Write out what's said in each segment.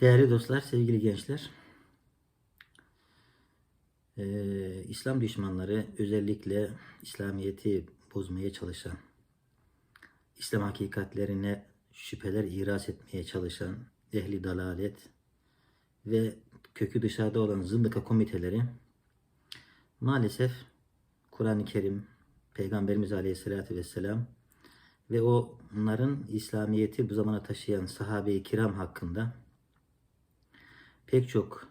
Değerli dostlar, sevgili gençler, Ee, İslam düşmanları özellikle İslamiyet'i bozmaya çalışan, İslam hakikatlerine şüpheler iras etmeye çalışan ehli dalalet ve kökü dışarıda olan zındıka komiteleri maalesef Kur'an-ı Kerim, Peygamberimiz Aleyhisselatü Vesselam ve onların İslamiyet'i bu zamana taşıyan sahabe-i kiram hakkında pek çok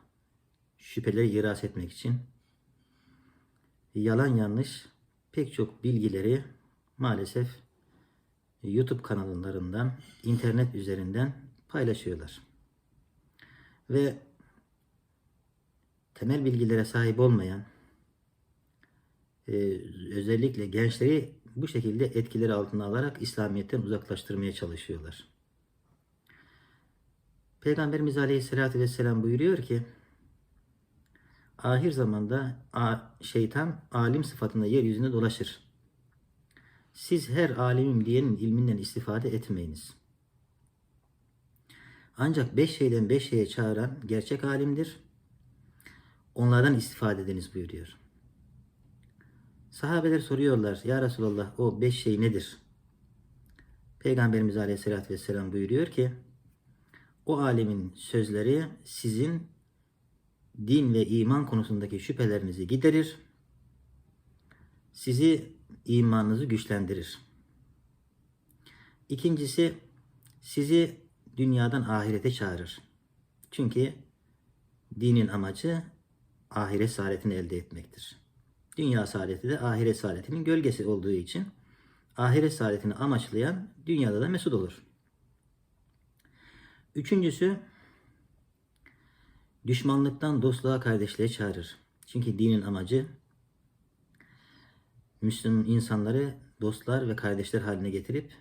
şüpheleri iras etmek için yalan yanlış pek çok bilgileri maalesef YouTube kanallarından, internet üzerinden paylaşıyorlar. Ve temel bilgilere sahip olmayan, e, özellikle gençleri bu şekilde etkileri altına alarak İslamiyet'ten uzaklaştırmaya çalışıyorlar. Peygamberimiz Aleyhisselatü Vesselam buyuruyor ki, ahir zamanda şeytan alim sıfatında yeryüzünde dolaşır. Siz her alimim diyenin ilminden istifade etmeyiniz. Ancak beş şeyden beş şeye çağıran gerçek alimdir. Onlardan istifade ediniz buyuruyor. Sahabeler soruyorlar, Ya Resulallah o beş şey nedir? Peygamberimiz Aleyhisselatü Vesselam buyuruyor ki, o alemin sözleri sizin din ve iman konusundaki şüphelerinizi giderir, sizi imanınızı güçlendirir. İkincisi sizi dünyadan ahirete çağırır. Çünkü dinin amacı ahiret saadetini elde etmektir. Dünya saadeti de ahiret saadetinin gölgesi olduğu için ahiret saadetini amaçlayan dünyada da mesut olur. Üçüncüsü düşmanlıktan dostluğa kardeşliğe çağırır. Çünkü dinin amacı Müslüman insanları dostlar ve kardeşler haline getirip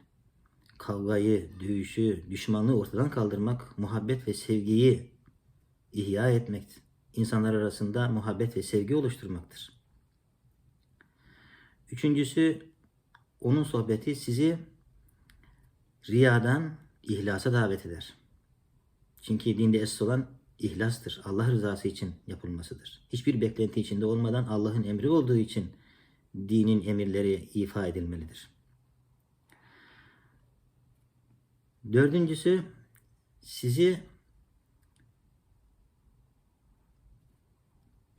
kavgayı, dövüşü, düşmanlığı ortadan kaldırmak, muhabbet ve sevgiyi ihya etmek, insanlar arasında muhabbet ve sevgi oluşturmaktır. Üçüncüsü, onun sohbeti sizi riyadan ihlasa davet eder. Çünkü dinde esas olan ihlastır. Allah rızası için yapılmasıdır. Hiçbir beklenti içinde olmadan Allah'ın emri olduğu için dinin emirleri ifa edilmelidir. Dördüncüsü sizi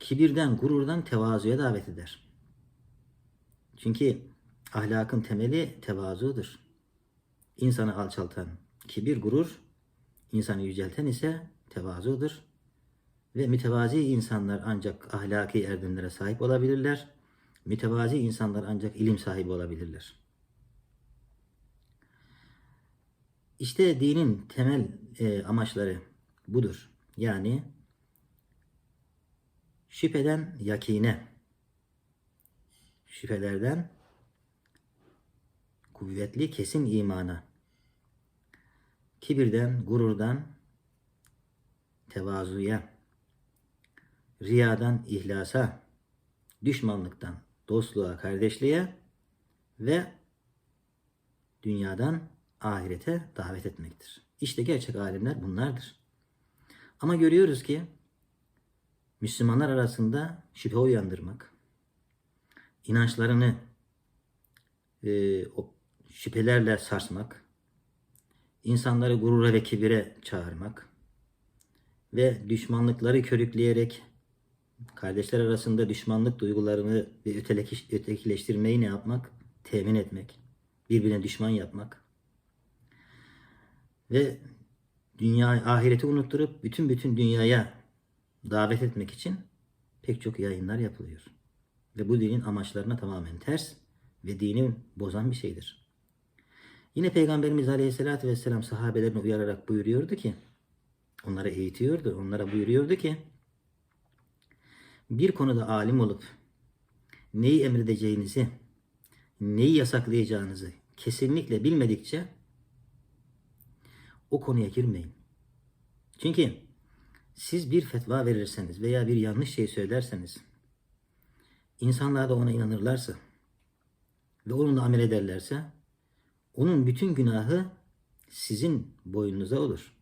kibirden, gururdan tevazuya davet eder. Çünkü ahlakın temeli tevazudur. İnsanı alçaltan kibir, gurur, insanı yücelten ise tevazudur. Ve mütevazi insanlar ancak ahlaki erdemlere sahip olabilirler. Mütevazi insanlar ancak ilim sahibi olabilirler. İşte dinin temel e, amaçları budur. Yani şüpheden yakine, şüphelerden kuvvetli kesin imana, kibirden, gururdan tevazuya, riyadan ihlasa, düşmanlıktan dostluğa, kardeşliğe ve dünyadan ahirete davet etmektir. İşte gerçek alimler bunlardır. Ama görüyoruz ki Müslümanlar arasında şüphe uyandırmak, inançlarını e, o şüphelerle sarsmak, insanları gurura ve kibire çağırmak ve düşmanlıkları körükleyerek kardeşler arasında düşmanlık duygularını ve ötekileştirmeyi ne yapmak? Temin etmek. Birbirine düşman yapmak. Ve dünya ahireti unutturup bütün bütün dünyaya davet etmek için pek çok yayınlar yapılıyor. Ve bu dinin amaçlarına tamamen ters ve dini bozan bir şeydir. Yine Peygamberimiz Aleyhisselatü Vesselam sahabelerine uyararak buyuruyordu ki, onlara eğitiyordu, onlara buyuruyordu ki, bir konuda alim olup neyi emredeceğinizi, neyi yasaklayacağınızı kesinlikle bilmedikçe o konuya girmeyin. Çünkü siz bir fetva verirseniz veya bir yanlış şey söylerseniz insanlar da ona inanırlarsa ve onunla amel ederlerse onun bütün günahı sizin boynunuza olur.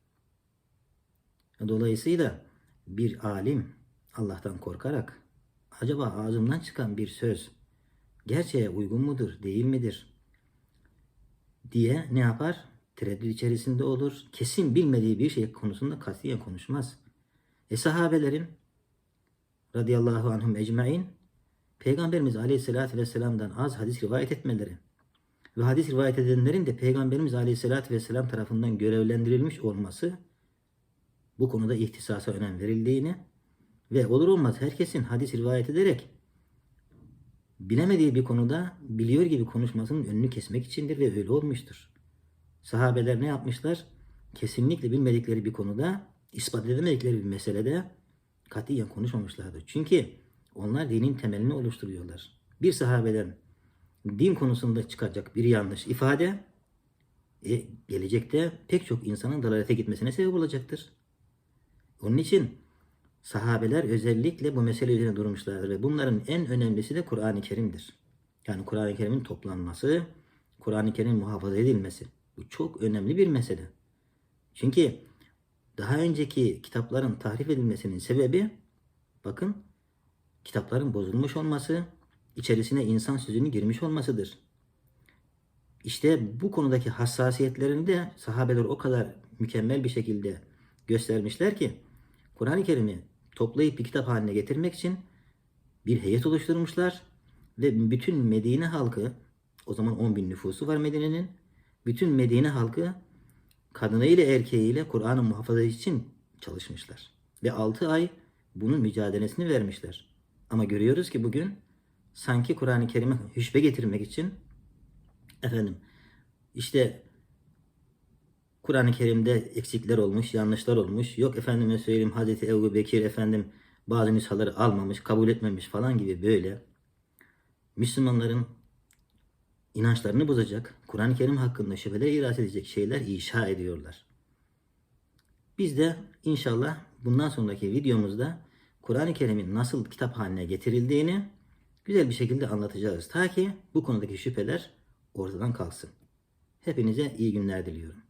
Dolayısıyla bir alim Allah'tan korkarak acaba ağzımdan çıkan bir söz gerçeğe uygun mudur, değil midir diye ne yapar? Tereddüt içerisinde olur. Kesin bilmediği bir şey konusunda katiyen konuşmaz. E sahabelerin radıyallahu anhum ecmain Peygamberimiz aleyhissalatü vesselam'dan az hadis rivayet etmeleri ve hadis rivayet edenlerin de Peygamberimiz aleyhissalatü vesselam tarafından görevlendirilmiş olması bu konuda ihtisasa önem verildiğini ve olur olmaz herkesin hadis rivayet ederek bilemediği bir konuda biliyor gibi konuşmasının önünü kesmek içindir ve öyle olmuştur. Sahabeler ne yapmışlar? Kesinlikle bilmedikleri bir konuda, ispat edemedikleri bir meselede katiyen konuşmamışlardır. Çünkü onlar dinin temelini oluşturuyorlar. Bir sahabeden din konusunda çıkacak bir yanlış ifade e, gelecekte pek çok insanın dalalete gitmesine sebep olacaktır. Onun için sahabeler özellikle bu mesele üzerine durmuşlardır ve bunların en önemlisi de Kur'an-ı Kerim'dir. Yani Kur'an-ı Kerim'in toplanması, Kur'an-ı Kerim'in muhafaza edilmesi. Bu çok önemli bir mesele. Çünkü daha önceki kitapların tahrif edilmesinin sebebi bakın kitapların bozulmuş olması, içerisine insan sözünün girmiş olmasıdır. İşte bu konudaki hassasiyetlerini de sahabeler o kadar mükemmel bir şekilde göstermişler ki Kur'an-ı Kerim'i toplayıp bir kitap haline getirmek için bir heyet oluşturmuşlar ve bütün Medine halkı o zaman 10 bin nüfusu var Medine'nin bütün Medine halkı kadınıyla erkeğiyle Kur'an'ı muhafaza için çalışmışlar. Ve 6 ay bunun mücadelesini vermişler. Ama görüyoruz ki bugün sanki Kur'an-ı Kerim'e hüşbe getirmek için efendim işte Kur'an-ı Kerim'de eksikler olmuş, yanlışlar olmuş. Yok efendime söyleyeyim Hazreti Ebu Bekir efendim bazı nüshaları almamış, kabul etmemiş falan gibi böyle Müslümanların inançlarını bozacak, Kur'an-ı Kerim hakkında şüpheler iras edecek şeyler inşa ediyorlar. Biz de inşallah bundan sonraki videomuzda Kur'an-ı Kerim'in nasıl kitap haline getirildiğini güzel bir şekilde anlatacağız. Ta ki bu konudaki şüpheler ortadan kalksın. Hepinize iyi günler diliyorum.